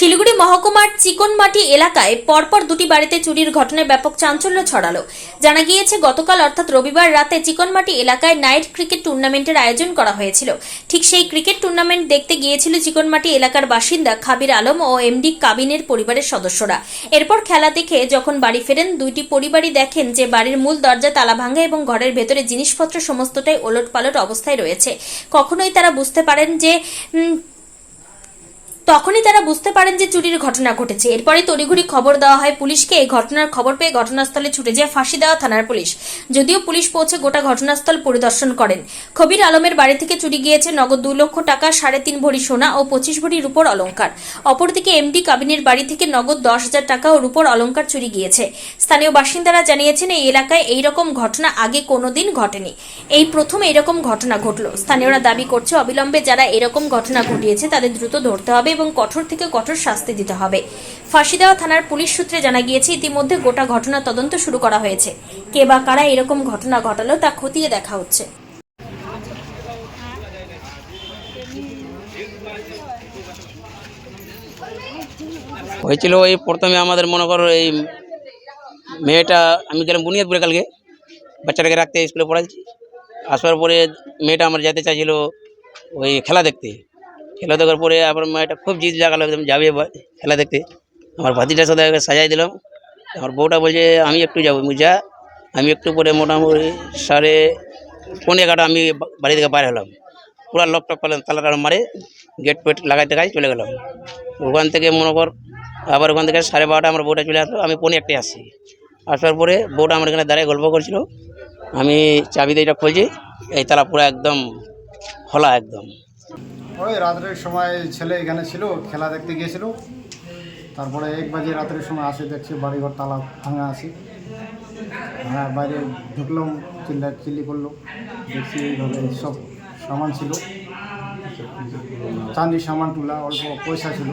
শিলিগুড়ি মহকুমার চিকনমাটি এলাকায় পরপর দুটি বাড়িতে চুরির ঘটনায় ব্যাপক চাঞ্চল্য ছড়ালো। জানা গিয়েছে, গতকাল অর্থাৎ রবিবার রাতে চিকনমাটি এলাকায় নাইট ক্রিকেট টুর্নামেন্টের আয়োজন করা হয়েছিল। ঠিক সেই ক্রিকেট টুর্নামেন্ট দেখতে গিয়েছিল চিকনমাটি এলাকার বাসিন্দা খাবির আলম ও এমডি কাবিনের পরিবারের সদস্যরা। এরপর খেলা দেখে যখন বাড়ি ফেরেন, দুইটি পরিবারই দেখেন যে বাড়ির মূল দরজা তালা ভাঙা এবং ঘরের ভেতরে জিনিসপত্র সমস্তটাই ওলটপালট অবস্থায় রয়েছে। কখনোই তারা বুঝতে পারেন যে তখনই তারা বুঝতে পারেন যে চুরির ঘটনা ঘটেছে। এরপরে তড়িঘড়ি খবর দেওয়া হয় পুলিশকে। এই ঘটনার খবর পেয়ে ঘটনাস্থলে ছুটে যায় ফাঁসি দেওয়া থানার পুলিশ। যদিও পুলিশ পৌঁছে গোটা ঘটনাস্থল পরিদর্শন করেন। কবির আলমের বাড়ি থেকে চুরি গিয়েছে নগদ দু লক্ষ টাকা, সাড়ে তিন ভরি সোনা ও পঁচিশ ভরি রূপোর অলঙ্কার অপরদিকে এমডি কাবিনের বাড়ি থেকে নগদ দশ হাজার টাকা ও রূপোর অলঙ্কার চুরি গিয়েছে। স্থানীয় বাসিন্দারা জানিয়েছেন, এই এলাকায় এই রকম ঘটনা আগে কোনোদিন ঘটেনি। এই প্রথম এরকম ঘটনা ঘটল। স্থানীয়রা দাবি করছে, অবিলম্বে যারা এরকম ঘটনা ঘটিয়েছে তাদের দ্রুত ধরতে হবে এবং কঠোর থেকে কঠোর শাস্তি দিতে হবে। ফাঁসি দেওয়া থানার পুলিশ সূত্রে জানা গিয়েছে, ইতিমধ্যে গোটা ঘটনা তদন্ত শুরু করা হয়েছে। কে বা কারা এরকম ঘটনা ঘটালো তা খতিয়ে দেখা হচ্ছে। হয়েছিল ওই প্রথমে আমাদের মনে করো এই মেয়েটা, আমি গেলাম বুনিয়াদপুরে কালকে। বাচ্চাটাকে রাখতে স্কুলে পড়াচ্ছি। আসার পরে মেয়েটা আমার যেতে চাইছিল ওই খেলা দেখতে। খেলা দেখার পরে আবার মেয়েটা খুব জিদ লাগালো, একদম যাবে খেলা দেখতে। আমার ভাতিটার সাথে সাজাই দিলাম। আমার বউটা বলছে, আমি একটু যাব যা আমি একটু পরে মোটামুটি সাড়ে পনেরো এগারোটা আমি বাড়ি থেকে বাইরে হলাম। পুরো লক টক পেলাম তালাটা মারে গেট পেট লাগাইতে গাই চলে গেলাম। ওখান থেকে মনে কর, আবার ওখান থেকে সাড়ে বারোটা আমার বউটা চলে আসলো, আমি পনেরো একটাই আসছি। আসার পরে বউটা আমার এখানে দাঁড়িয়ে গল্প করছিল। আমি চাবি দিয়ে এটা খুলছি, এই তালা পুরো একদম খোলা একদম। ওই রাত্রের সময় ছেলে এখানে ছিল, খেলা দেখতে গিয়েছিল। তারপরে এক বাজে রাত্রের সময় আসে, দেখছি বাড়িঘর তালা ভাঙা আছে। হ্যাঁ বাইরে ঢুকলাম, চিল্লা চিল্লি করল। দেখছি এইভাবে সব সামান ছিল। চাঁদির সামান তুলা, অল্প পয়সা ছিল।